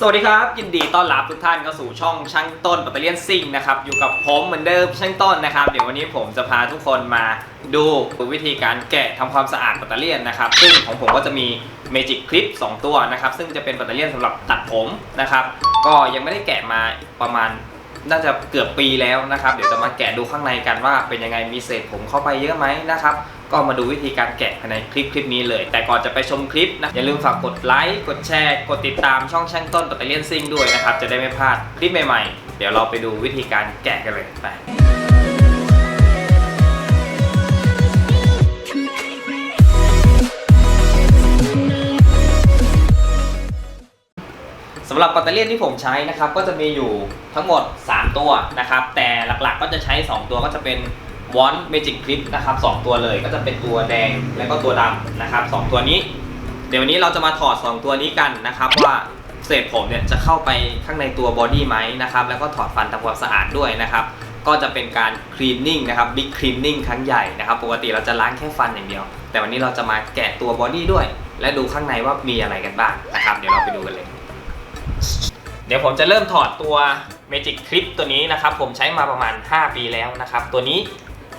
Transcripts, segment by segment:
สวัสดีครับ ยินดีต้อนรับทุกท่านเข้าสู่ช่องช่างต้นปัตเตอร์เลียนซิ่งนะครับอยู่กับผมเหมือนเดิมช่างต้นนะครับ เดี๋ยววันนี้ผมจะพาทุกคนมาดูวิธีการแกะทำความสะอาดปัตเตอร์เลียนนะครับซึ่งของผมก็จะมีเมจิกคลิป2ตัวนะครับซึ่งจะเป็นปัตเตอร์เลียนสำหรับตัดผมนะครับก็ยังไม่ได้แกะมาประมาณ น่าจะเกือบปีแล้วนะครับ เดี๋ยวจะมาแกะดูข้างในกันว่าเป็นยังไงมีเศษผมเข้าไปเยอะไหมนะครับ ก็มาดูวิธีการแกะภายในคลิปคลิปนี้เลย แต่ก่อนจะไปชมคลิปนะอย่าลืมฝากกดไลค์กดแชร์ กดติดตามช่องช่างต้นปัตเตอร์เลียนซิ่งด้วยนะครับจะได้ไม่พลาดคลิปใหม่ๆ เดี๋ยวเราไปดูวิธีการแกะกันเลยไปำหรับปัตเตอร์เลียนที่ผมใช้นะครับก็จะมีอยู่ทั้งหมด 3 ตัวนะครับ แต่หลักๆก็จะใช้ 2 ตัวก็จะเป็นวอนเมจิกคลิปนะครับสตัวเลยก็จะเป็นตัวแดงและก็ตัวดำนะครับสตัวนี้ เดี๋ยววันนี้เราจะมาถอด 2 ตัวนี้กันนะครับว่าเศษผมเนี่ยจะเข้าไปข้างในตัวบอดี้ไหมนะครับแล้วก็ถอดฟันทำความสะอาดด้วยนะครับก็จะเป็นการคลีนนิ่งนะครับบิ๊กคลีนนิ่งครั้งใหญ่นะครับปกติเราจะล้างแค่ฟันอย่างเดียว แต่วันนี้เราจะมาแกะตัวบอดี้ด้วย และดูข้างในว่ามีอะไรกันบ้างนะครับ เดี๋ยวเราไปดูกันเลย เดี๋ยวผมจะเริ่มถอดตัว Magic Clip ตัวนี้นะครับ ผมใช้มาประมาณ 5 ปีแล้วนะครับ ตัวนี้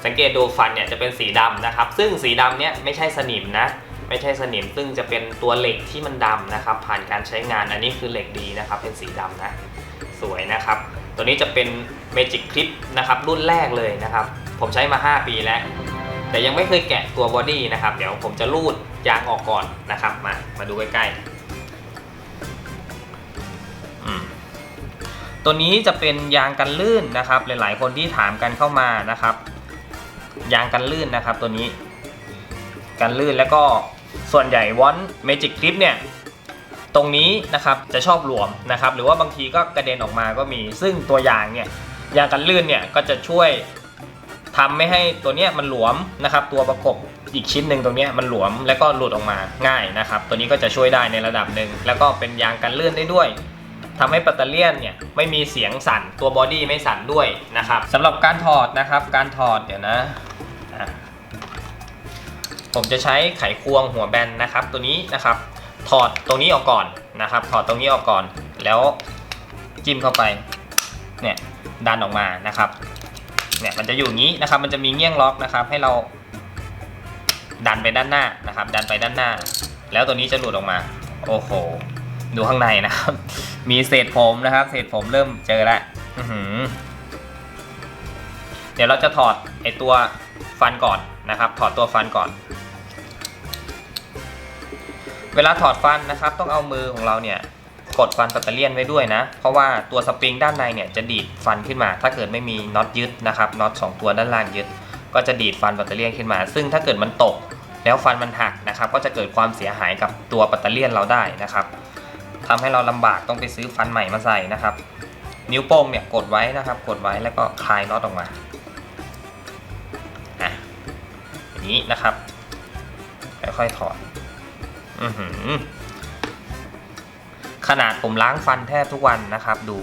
สังเกตดูฟันเนี่ยจะเป็นสีดำนะครับ ซึ่งสีดำเนี่ยไม่ใช่สนิมนะ ไม่ใช่สนิม ซึ่งจะเป็นตัวเหล็กที่มันดำนะครับ ผ่านการใช้งานอันนี้คือเหล็กดีนะครับ เป็นสีดำนะ สวยนะครับ ตัวนี้จะเป็น Magic Clip นะครับ รุ่นแรกเลยนะครับ ผมใช้มา 5 ปีแล้ว แต่ยังไม่เคยแกะตัวบอดี้นะครับ เดี๋ยวผมจะรูดยางออกก่อนนะครับ มา มาดูใกล้ๆ ตัวนี้จะเป็นยางกันลื่นนะครับ หลายๆ คนที่ถามกันเข้ามานะครับ ยางกันลื่นนะครับ ตัวนี้ กันลื่นแล้วก็ส่วนใหญ่วอนเมจิกคลิปเนี่ยตรงนี้นะครับจะชอบหลวมนะครับ หรือว่าบางทีก็กระเด็นออกมาก็มี ซึ่งตัวยางเนี่ยยางกันลื่นเนี่ยก็จะช่วยทำไม่ให้ตัวเนี้ยมันหลวมนะครับ ตัวประกบอีกชิ้นหนึ่งตรงเนี้ยมันหลวมแล้วก็หลุดออกมาง่ายนะครับ ตัวนี้ก็จะช่วยได้ในระดับหนึ่งแล้วก็เป็นยางกันลื่นได้ด้วย ทำให้ปัตเตอร์เลียนเนี่ยไม่มีเสียงสั่นตัวบอดี้ไม่สั่นด้วยนะครับสำหรับการถอดนะครับการถอดเดี๋ยวนะ ผมจะใช้ไขควงหัวแบนนะครับ ตัวนี้นะครับ ถอดตรงนี้ออกก่อนนะครับ ถอดตรงนี้ออกก่อน แล้วจิ้มเข้าไปเนี่ยดันออกมานะครับเนี่ยมันจะอยู่งนี้นะครับ มันจะมีเงี้ยงล็อกนะครับ ให้เราดันไปด้านหน้านะครับ ดันไปด้านหน้า แล้วตัวนี้จะหลุดออกมา โอ้โห ดูข้างในนะครับ มีเศษผมนะครับ เศษผมเริ่มเจอแล้วเดี๋ยวเราจะถอดไอตัวฟันก่อนนะครับ ถอดตัวฟันก่อน เวลาถอดฟันนะครับ ต้องเอามือของเราเนี่ยกดฟันปัตเตอร์เลียนไว้ด้วยนะ เพราะว่าตัวสปริงด้านในเนี่ยจะดีดฟันขึ้นมา ถ้าเกิดไม่มีน็อตยึดนะครับน็อตสองตัวด้านล่างยึด ก็จะดีดฟันปัตเตอร์เลียนขึ้นมา ซึ่งถ้าเกิดมันตกแล้วฟันมันหักนะครับ ก็จะเกิดความเสียหายกับตัวปัตเตอร์เลียนเราได้นะครับ ทำให้เราลำบากต้องไปซื้อฟันใหม่มาใส่นะครับ นิ้วโป้งเนี่ยกดไว้นะครับ กดไว้แล้วก็คลายน็อตออกมาอะอย่างนี้นะครับค่อยๆถอดอือหือขนาดผมล้างฟันแทบทุกวันนะครับ ดู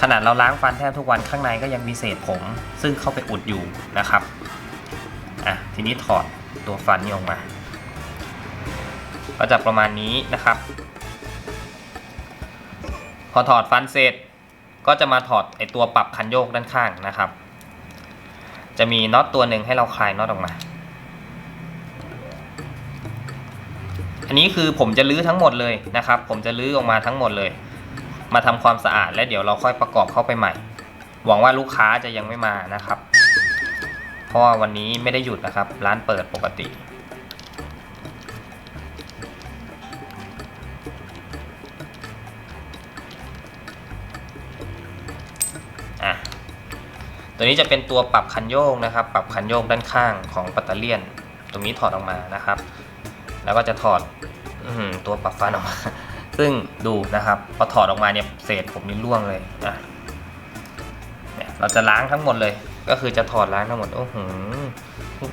ขนาดเราล้างฟันแทบทุกวันข้างในก็ยังมีเศษผม ซึ่งเข้าไปอุดอยู่นะครับอะทีนี้ถอดตัวฟันนี้ออกมา ก็จะประมาณนี้นะครับ พอถอดฟันเสร็จ ก็จะมาถอดไอตัวปรับคันโยกด้านข้างนะครับ จะมีน็อตตัวหนึ่งให้เราคลายน็อตออกมา อันนี้คือผมจะลื้อทั้งหมดเลยนะครับ ผมจะลื้อออกมาทั้งหมดเลย มาทำความสะอาดและเดี๋ยวเราค่อยประกอบเข้าไปใหม่ หวังว่าลูกค้าจะยังไม่มานะครับ เพราะว่าวันนี้ไม่ได้หยุดนะครับ ร้านเปิดปกติ ตัวนี้จะเป็นตัวปรับคันโยกนะครับ ปรับคันโยกด้านข้างของปัตเตอร์เลียน ตรงนี้ถอดออกมานะครับ แล้วก็จะถอดอตัวปรับฟันออกมา ซึ่งดูนะครับพอถอดออกมาเนี่ยเศษผมนี่ร่วงเลยอะเนี่ยเราจะล้างทั้งหมดเลย ก็คือจะถอดล้างทั้งหมดโอ้โห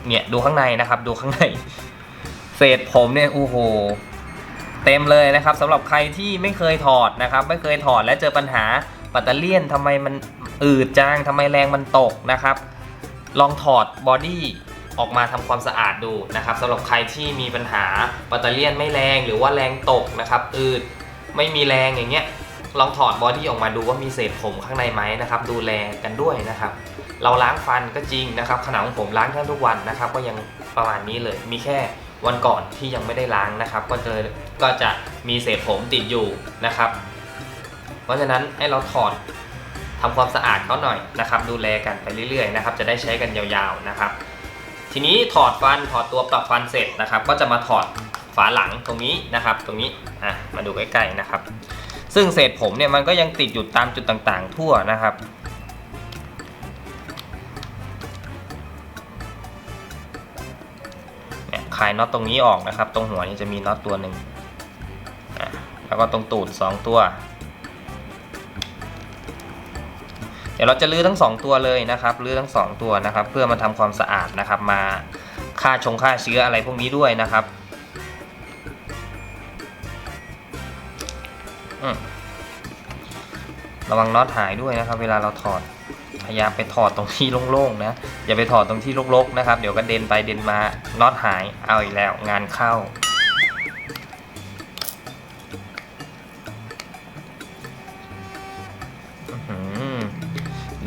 เนี่ยดูข้างในนะครับ ดูข้างใน เศษผมเนี่ยโอ้โหเต็มเลยนะครับสำหรับใครที่ไม่เคยถอดนะครับ ไม่เคยถอดและเจอปัญหาปัตเตอร์เลียนทำไมมัน อืดจางทำไมแรงมันตกนะครับ ลองถอดบอดี้ออกมาทำความสะอาดดูนะครับสำหรับใครที่มีปัญหาปัตเตอรเลียนไม่แรงหรือว่าแรงตกนะครับ อืดไม่มีแรงอย่างเงี้ยลองถอดบอดี้ออกมาดูว่ามีเศษผมข้างในไหมนะครับ ดูแลกันด้วยนะครับ เราล้างฟันก็จริงนะครับขนาดของผมล้างแทบทุกวันนะครับ ก็ยังประมาณนี้เลย มีแค่วันก่อนที่ยังไม่ได้ล้างนะครับ ก็เจอก็จะมีเศษผมติดอยู่นะครับ เพราะฉะนั้นให้เราถอด ทำความสะอาดเขาหน่อยนะครับ ดูแลกันไปเรื่อยๆนะครับ จะได้ใช้กันยาวๆนะครับ ทีนี้ถอดฟันถอดตัวปรับฟันเสร็จนะครับ ก็จะมาถอดฝาหลังตรงนี้นะครับ ตรงนี้อะมาดูใกล้ๆนะครับ ซึ่งเศษผมเนี่ยมันก็ยังติดอยู่ตามจุดต่างๆ ทั่วนะครับเนี่ยคลายน็อตตรงนี้ออกนะครับ ตรงหัวนี้จะมีน็อตตัวหนึ่งแล้วก็ตรงตูด 2 ตัว เดี๋ยวเราจะลื้อทั้ง 2 ตัวเลยนะครับลื้อทั้ง 2 ตัวนะครับ เพื่อมาทำความสะอาดนะครับ มาฆ่าชงฆ่าเชื้ออะไรพวกนี้ด้วยนะครับระวังน็อตหายด้วยนะครับ เวลาเราถอดพยายามไปถอดตรงที่โล่งๆนะอย่าไปถอดตรงที่รกๆนะครับ เดี๋ยวก็เด็นไปเด็นมาน็อตหายเอาอีกแล้วงานเข้า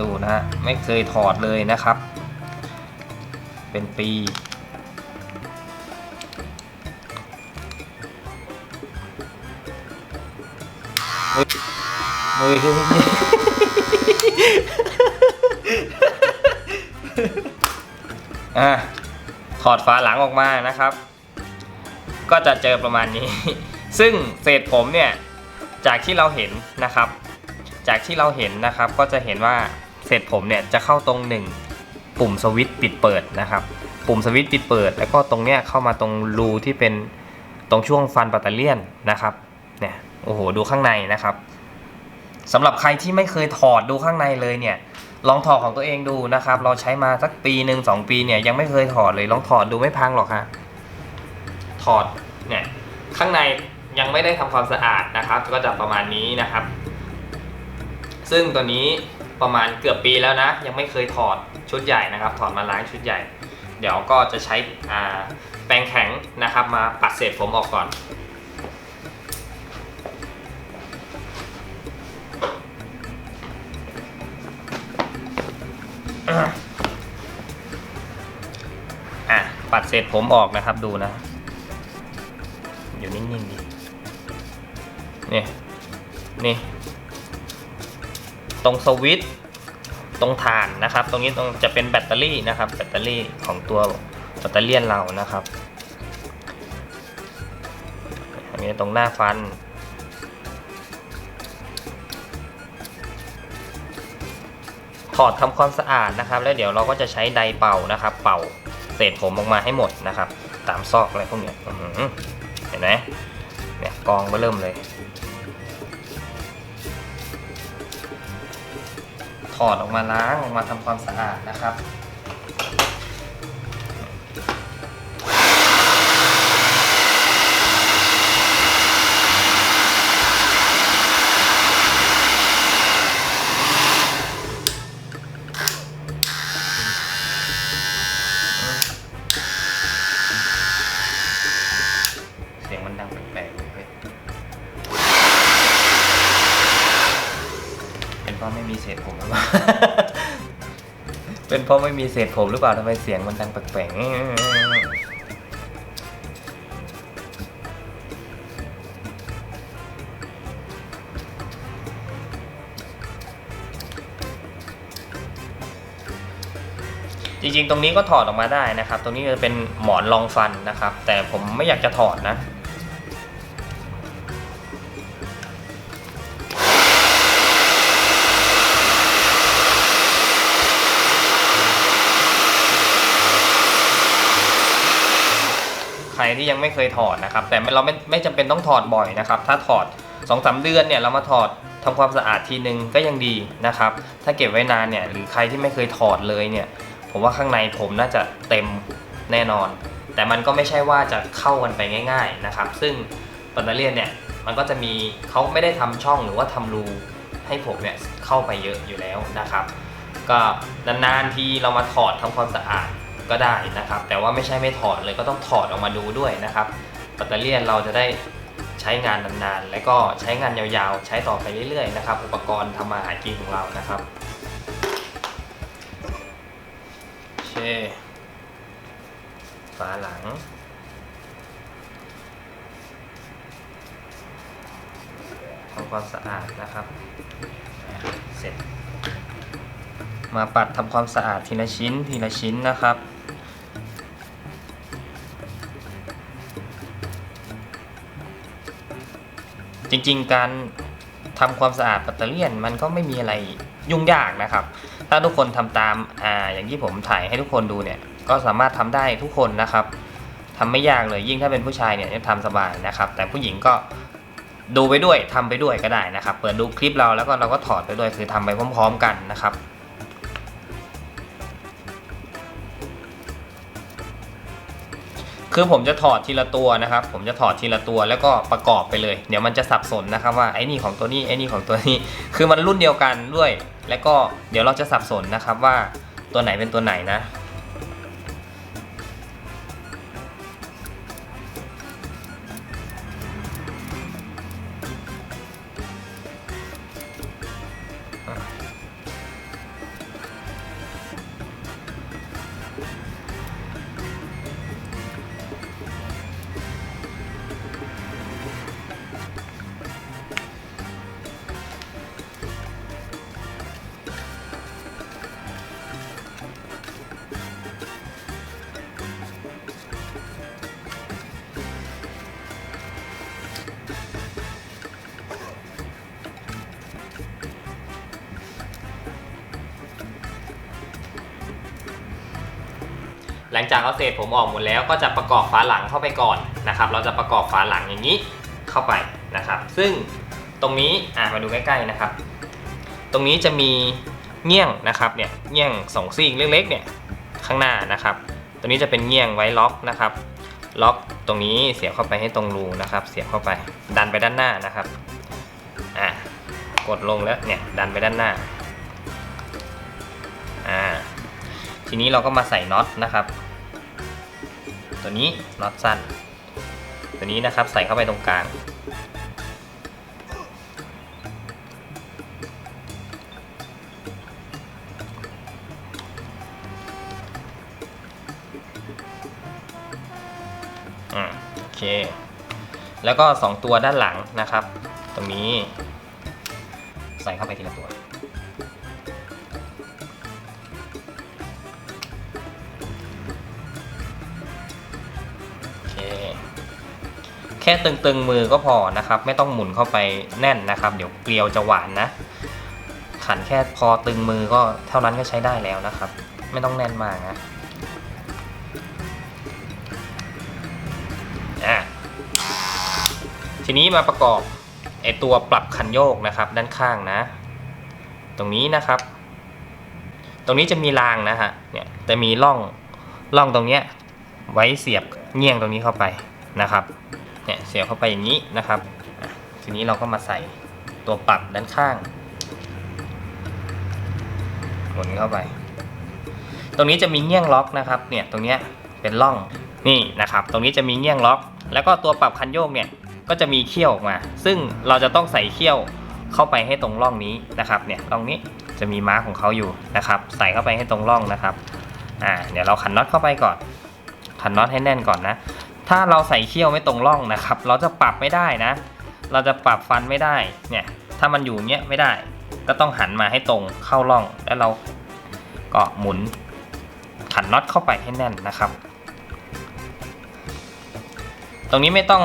ดูนะฮะไม่เคยถอดเลยนะครับ เป็นปีเฮ้ยเฮ้ยเฮ้ยเฮ้ยอะถอดฝาหลังออกมานะครับ ก็จะเจอประมาณนี้ ซึ่งเศษผมเนี่ย จากที่เราเห็นนะครับ จากที่เราเห็นนะครับก็จะเห็นว่า เศษผมเนี่ยจะเข้าตรงหนึ่งปุ่มสวิตช์ปิดเปิดนะครับ ปุ่มสวิตช์ปิดเปิด แล้วก็ตรงเนี้ยเข้ามาตรงรูที่เป็นตรงช่วงฟันปัตเตอร์เลียนนะครับเนี่ยโอ้โหดูข้างในนะครับสำหรับใครที่ไม่เคยถอดดูข้างในเลยเนี่ยลองถอดของตัวเองดูนะครับ เราใช้มาสักปีหนึ่งสองปีเนี่ยยังไม่เคยถอดเลยลองถอดดูไม่พังหรอกฮะถอดเนี่ยข้างในยังไม่ได้ทำความสะอาดนะครับ ก็จะประมาณนี้นะครับ ซึ่งตัวนี้ ประมาณเกือบปีแล้วนะ ยังไม่เคยถอดชุดใหญ่นะครับ ถอดมาล้างชุดใหญ่ เดี๋ยวก็จะใช้แปรงแข็งนะครับ มาปัดเศษผมออกก่อนอะปัดเศษผมออกนะครับดูนะ อยู่นิ่งๆดีนี่นี่ ตรงสวิตช์ตรงฐานนะครับ ตรงนี้ตรงจะเป็นแบตเตอรี่นะครับ แบตเตอรี่ของตัวแบตเตอรี่เรานะครับอันนี้ตรงหน้าฟัน ถอดทำความสะอาดนะครับ แล้วเดี๋ยวเราก็จะใช้ไดร์เป่านะครับ เป่าเศษผมออกมาให้หมดนะครับ ตามซอกอะไรพวกนี้เห็นไหมเนี่ยกองก็เริ่มเลย ถอดออกมาล้างออกมาทำความสะอาดนะครับ เสียงมันดังแปลกๆเลยเป็นเพราะไม่มีเศ ษผมหรือเปล่า เป็นเพราะไม่มีเศษผมหรือเปล่าทำไมเสียงมันดังแปลกๆจริงๆ ตรงนี้ก็ถอดออกมาได้นะครับ ตรงนี้จะเป็นหมอนรองฟันนะครับ แต่ผมไม่อยากจะถอดนะ ที่ยังไม่เคยถอดนะครับ แต่เราไม่ไม่จำเป็นต้องถอดบ่อยนะครับ ถ้าถอด2อสเดือนเนี่ยเรามาถอดทำความสะอาดทีนึงก็ยังดีนะครับ ถ้าเก็บไว้นานเนี่ยหรือใครที่ไม่เคยถอดเลยเนี่ย ผมว่าข้างในผมน่าจะเต็มแน่นอน แต่มันก็ไม่ใช่ว่าจะเข้ากันไปง่าย ๆนะครับ ซึ่งปัตเตอร์เลียนเนี่ยมันก็จะมีเขาไม่ได้ทำช่องหรือว่าทำรูให้ผมเนี่ยเข้าไปเยอะอยู่แล้วนะครับ ก็นานๆทีเรามาถอดทำความสะอาด ก็ได้นะครับ แต่ว่าไม่ใช่ไม่ถอดเลยก็ต้องถอดออกมาดูด้วยนะครับปัตเตอร์เลียนเราจะได้ใช้งานนานๆ และก็ใช้งานยาวๆ ใช้ต่อไปเรื่อยๆนะครับ อุปกรณ์ทำมาหากินของเรานะครับเคฝาหลังทำความสะอาดนะครับ เสร็จ มาปัดทำความสะอาดทีละชิ้นทีละชิ้นนะครับ จริงๆ การทำความสะอาดแบตเตอรี่ยนมันก็ไม่มีอะไรยุ่งยากนะครับ ถ้าทุกคนทำตามอ่าอย่างที่ผมถ่ายให้ทุกคนดูเนี่ยก็สามารถทำได้ทุกคนนะครับทำไม่ยากเลยยิ่งถ้าเป็นผู้ชายเนี่ยจะทำสบายนะครับ แต่ผู้หญิงก็ดูไปด้วยทำไปด้วยก็ได้นะครับ เปิดดูคลิปเราแล้วก็เราก็ถอดไปด้วยคือทำไปพร้อม ๆ กันนะครับ คือผมจะถอดทีละตัวนะครับ ผมจะถอดทีละตัวแล้วก็ประกอบไปเลย เดี๋ยวมันจะสับสนนะครับว่าไอ้นี่ของตัวนี้ไอ้นี่ของตัวนี้ คือมันรุ่นเดียวกันด้วย แล้วก็เดี๋ยวเราจะสับสนนะครับว่าตัวไหนเป็นตัวไหนนะ หลังจากเอาเศษผมออกหมดแล้วก็จะประกอบฝาหลังเข้าไปก่อนนะครับ เราจะประกอบฝาหลังอย่างนี้เข้าไปนะครับ ซึ่งตรงนี้อ่ามาดูใกล้ๆนะครับ ตรงนี้จะมีเงี้ยงนะครับเนี่ยเงี้ยงสองซี่เล็กๆเนี่ยข้างหน้านะครับ ตัวนี้จะเป็นเงี้ยงไว้ล็อกนะครับ ล็อกตรงนี้เสียบเข้าไปให้ตรงรูนะครับ เสียบเข้าไปดันไปด้านหน้านะครับอ่ากดลงแล้วเนี่ยดันไปด้านหน้า ทีนี้เราก็มาใส่น็อตนะครับ ตัวนี้น็อตสั้น ตัวนี้นะครับใส่เข้าไปตรงกลาง อ่าโอเค แล้วก็ 2 ตัวด้านหลังนะครับ ตรงนี้ ใส่เข้าไปทีละ ค่ตึงๆมือก็พอนะครับ ไม่ต้องหมุนเข้าไปแน่นนะครับ เดี๋ยวเกลียวจะหวานนะ ขันแค่พอตึงมือก็เท่านั้นก็ใช้ได้แล้วนะครับ ไม่ต้องแน่นมากนะอะทีนี้มาประกอบไอตัวปรับคันโยกนะครับ ด้านข้างนะ ตรงนี้นะครับ ตรงนี้จะมีรางนะฮะเนี่ยจะมีร่องร่องตรงเนี้ยไว้เสียบเงี้ยงตรงนี้เข้าไปนะครับ เนี่ยเสียบเข้าไปอย่างนี้นะครับ ทีนี้เราก็มาใส่ตัวปรับด้านข้างหมุนเข้าไป ตรงนี้จะมีเงี้ยงล็อกนะครับเนี่ยตรงเนี้ยเป็นร่องนี่นะครับ ตรงนี้จะมีเงี้ยงล็อก แล้วก็ตัวปรับคันโยกเนี่ยก็จะมีเขี้ยวออกมา ซึ่งเราจะต้องใส่เขี้ยวเข้าไปให้ตรงร่องนี้นะครับเนี่ยร่องนี้จะมีม้าของเขาอยู่นะครับ ใส่เข้าไปให้ตรงร่องนะครับอ่าเดี๋ยวเราขันน็อตเข้าไปก่อนขันน็อตให้แน่นก่อนนะ ถ้าเราใส่เขี้ยวไม่ตรงร่องนะครับ เราจะปรับไม่ได้นะ เราจะปรับฟันไม่ได้ เนี่ย ถ้ามันอยู่เงี้ยไม่ได้ ก็ต้องหันมาให้ตรงเข้าร่อง แล้วเราก็หมุนขันน็อตเข้าไปให้แน่นนะครับ ตรงนี้ไม่ต้อง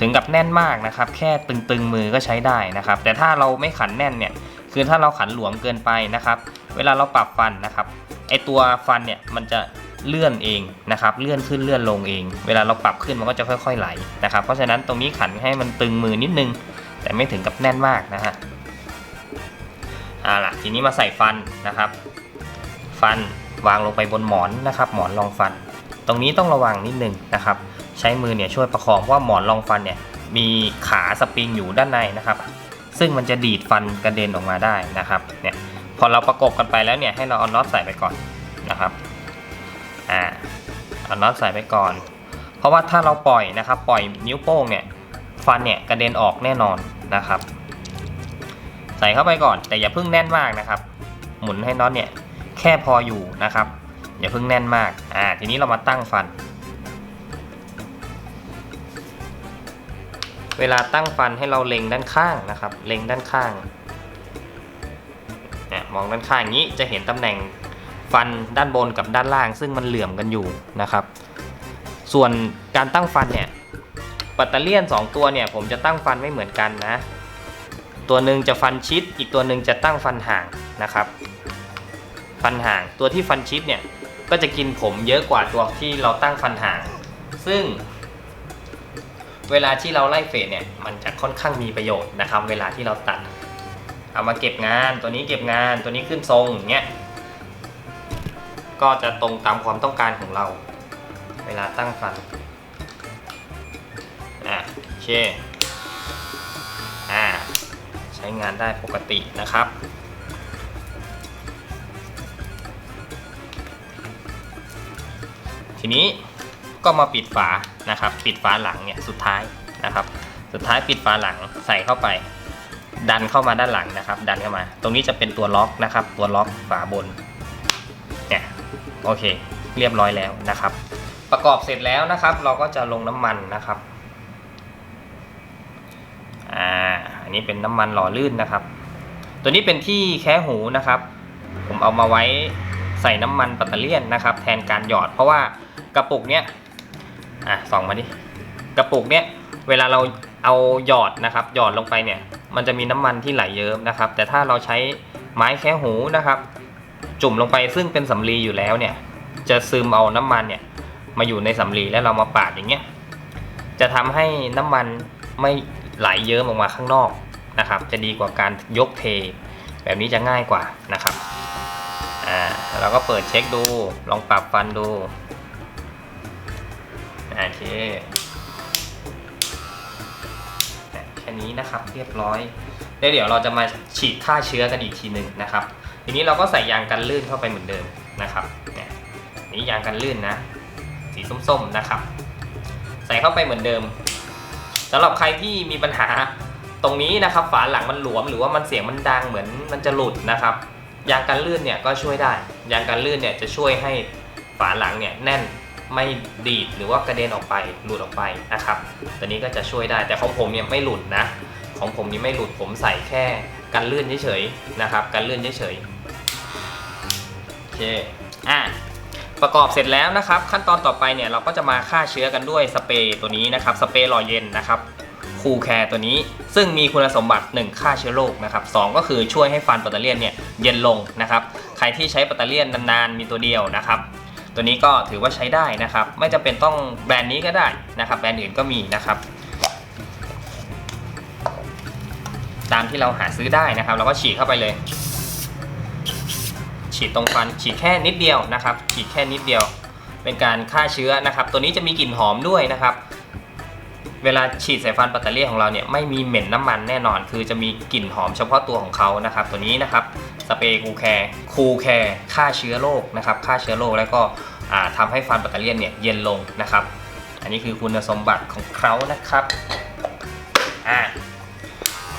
ถึงกับแน่นมากนะครับ แค่ตึงๆมือก็ใช้ได้นะครับ แต่ถ้าเราไม่ขันแน่นเนี่ย คือถ้าเราขันหลวมเกินไปนะครับ เวลาเราปรับฟันนะครับ ไอตัวฟันเนี่ยมันจะ เลื่อนเองนะครับเลื่อนขึ้นเลื่อนลงเอง เวลาเราปรับขึ้นมันก็จะค่อยๆไหลนะครับ เพราะฉะนั้นตรงนี้ขันให้มันตึงมือนิดนึง แต่ไม่ถึงกับแน่นมากนะฮะเอาล่ะทีนี้มาใส่ฟันนะครับ ฟันวางลงไปบนหมอนนะครับ หมอนรองฟัน ตรงนี้ต้องระวังนิดนึงนะครับ ใช้มือเนี่ยช่วยประคองเพราะว่าหมอนรองฟันเนี่ยมีขาสปริงอยู่ด้านในนะครับ ซึ่งมันจะดีดฟันกระเด็นออกมาได้นะครับเนี่ยพอเราประกบกันไปแล้วเนี่ยให้เราเอาน็อตใส่ไปก่อนนะครับ อ่าเอาน็อตใส่ไปก่อน เพราะว่าถ้าเราปล่อยนะครับ ปล่อยนิ้วโป้งเนี่ยฟันเนี่ยกระเด็นออกแน่นอนนะครับ ใส่เข้าไปก่อน แต่อย่าเพิ่งแน่นมากนะครับ หมุนให้น็อตเนี่ยแค่พออยู่นะครับอย่าเพิ่งแน่นมากอ่าทีนี้เรามาตั้งฟัน เวลาตั้งฟันให้เราเล็งด้านข้างนะครับ เล็งด้านข้างเนี่ยมองด้านข้างอย่างนี้จะเห็นตำแหน่ง ฟันด้านบนกับด้านล่าง ซึ่งมันเหลื่อมกันอยู่นะครับ ส่วนการตั้งฟันเนี่ยปัตเตอร์เลียน 2 ตัวเนี่ยผมจะตั้งฟันไม่เหมือนกันนะ ตัวหนึ่งจะฟันชิด อีกตัวหนึ่งจะตั้งฟันห่างนะครับ ฟันห่างตัวที่ฟันชิดเนี่ยก็จะกินผมเยอะกว่าตัวที่เราตั้งฟันห่าง ซึ่ง เวลาที่เราไล่เฟดเนี่ยมันจะค่อนข้างมีประโยชน์นะครับ เวลาที่เราตัด เอามาเก็บงานตัวนี้เก็บงานตัวนี้ขึ้นทรงอย่างเงี้ย ก็จะตรงตามความต้องการของเรา เวลาตั้งฟันอะโอเคอ่าใช้งานได้ปกตินะครับทีนี้ก็มาปิดฝานะครับ ปิดฝาหลังเนี่ยสุดท้ายนะครับ สุดท้ายปิดฝาหลังใส่เข้าไป ดันเข้ามาด้านหลังนะครับ ดันเข้ามา ตรงนี้จะเป็นตัวล็อกนะครับ ตัวล็อกฝาบน โอเค เรียบร้อยแล้วนะครับ ประกอบเสร็จแล้วนะครับ เราก็จะลงน้ำมันนะครับอ่าอันนี้เป็นน้ำมันหล่อลื่นนะครับ ตัวนี้เป็นที่แค่หูนะครับ ผมเอามาไว้ใส่น้ำมันปัตเตอร์เลียนนะครับ แทนการหยอด เพราะว่ากระปุกเนี้ยอะส่องมาดิกระปุกเนี้ยเวลาเราเอาหยอดนะครับ หยอดลงไปเนี่ย มันจะมีน้ำมันที่ไหลเยิ้มนะครับ แต่ถ้าเราใช้ไม้แค่หูนะครับ จุ่มลงไปซึ่งเป็นสำลีอยู่แล้วเนี่ย จะซึมเอาน้ำมันเนี่ยมาอยู่ในสำลีแล้วเรามาปาดอย่างเงี้ยจะทำให้น้ำมันไม่ไหลเยิ้มออกมาข้างนอกนะครับ จะดีกว่าการยกเท แบบนี้จะง่ายกว่านะครับอ่าเราก็เปิดเช็คดูลองปรับฟันดูโอเคแค่นี้นะครับเรียบร้อยแล้วเดี๋ยวเราจะมาฉีดฆ่าเชื้อกันอีกทีหนึ่งนะครับ ทีนี้เราก็ใส่ยางกันลื่นเข้าไปเหมือนเดิมนะครับเนี่ยนี่ยางกันลื่นนะ สีส้มๆนะครับ ใส่เข้าไปเหมือนเดิมสำหรับใครที่มีปัญหาตรงนี้นะครับฝาหลังมันหลวมหรือว่ามันเสียงมันดังเหมือนมันจะหลุดนะครับยางกันลื่นเนี่ยก็ช่วยได้ ยางกันลื่นเนี่ยจะช่วยให้ฝาหลังเนี่ยแน่นไม่ดีดหรือว่ากระเด็นออกไปหลุดออกไปนะครับตัวนี้ก็จะช่วยได้แต่ของผมเนี่ยไม่หลุดนะ ของผมนี่ไม่หลุดผมใส่แค่กันลื่นเฉยๆนะครับกันลื่นเฉยๆ เคอะประกอบเสร็จแล้วนะครับ ขั้นตอนต่อไปเนี่ยเราก็จะมาฆ่าเชื้อกันด้วยสเปรย์ตัวนี้นะครับ สเปรย์หล่อเย็นนะครับคูแคร์ตัวนี้ ซึ่งมีคุณสมบัติ 1 ฆ่าเชื้อโรคนะครับสก็คือช่วยให้ฟันปัตเตอร์เลียนเนี่ยเย็นลงนะครับ ใครที่ใช้ปัตเตอร์เลียนนานๆ มีตัวเดียวนะครับ ตัวนี้ก็ถือว่าใช้ได้นะครับ ไม่จำเป็นต้องแบรนด์นี้ก็ได้นะครับ แบรนด์อื่นก็มีนะครับ ตามที่เราหาซื้อได้นะครับ เราก็ฉีดเข้าไปเลย ฉีดตรงฟันฉีดแค่นิดเดียวนะครับฉีดแค่นิดเดียว เป็นการฆ่าเชื้อนะครับ ตัวนี้จะมีกลิ่นหอมด้วยนะครับ เวลาฉีดใส่ฟันปัตเตอร์เลียของเราเนี่ยไม่มีเหม็นน้ำมันแน่นอน คือจะมีกลิ่นหอมเฉพาะตัวของเขานะครับ ตัวนี้นะครับสเปรย์คูแคร์คูแคร์ฆ่าเชื้อโรคนะครับฆ่าเชื้อโรคแล้วก็อ่าทำให้ฟันปัตเตอร์เลียเนี่ยเย็นลงนะครับ อันนี้คือคุณสมบัติของเขานะครับอ่า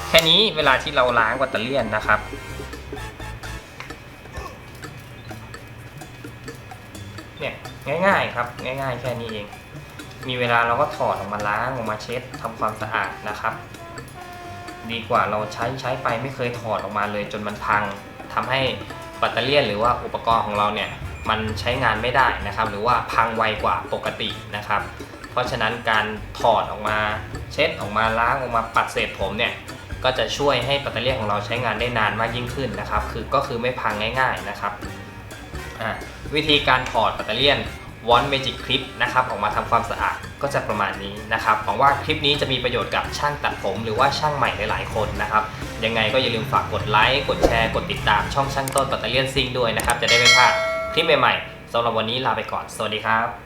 แค่นี้เวลาที่เราล้างปัตเตอร์เลียนะครับ ง่ายๆครับ ง่าย ๆ แค่นี้เอง มีเวลาเราก็ถอดออกมาล้างออกมาเช็ดทำความสะอาดนะครับ ดีกว่าเราใช้ใช้ไปไม่เคยถอดออกมาเลย จนมันพังทำให้แบตเตอรี่หรือว่าอุปกรณ์ของเราเนี่ยมันใช้งานไม่ได้นะครับ หรือว่าพังไวกว่าปกตินะครับ เพราะฉะนั้นการถอดออกมาเช็ดออกมาล้างออกมาปัดเศษผมเนี่ยก็จะช่วยให้แบตเตอรี่ของเราใช้งานได้นานมากยิ่งขึ้นนะครับ คือก็คือไม่พังง่าย ๆนะครับอะ วิธีการถอดแบตเตอรี่วอนเมจิกคลิปนะครับออกมาทำความสะอาดก็จะประมาณนี้นะครับหวังว่าคลิปนี้จะมีประโยชน์กับช่างตัดผมหรือว่าช่างใหม่หลายๆคนนะครับยังไงก็อย่าลืมฝากกดไลค์กดแชร์กดติดตามช่องช่างต้นแบตเตอรี่ซิงด้วยนะครับจะได้ไม่พลาดคลิปใหม่ๆสำหรับวันนี้ลาไปก่อน สวัสดีครับ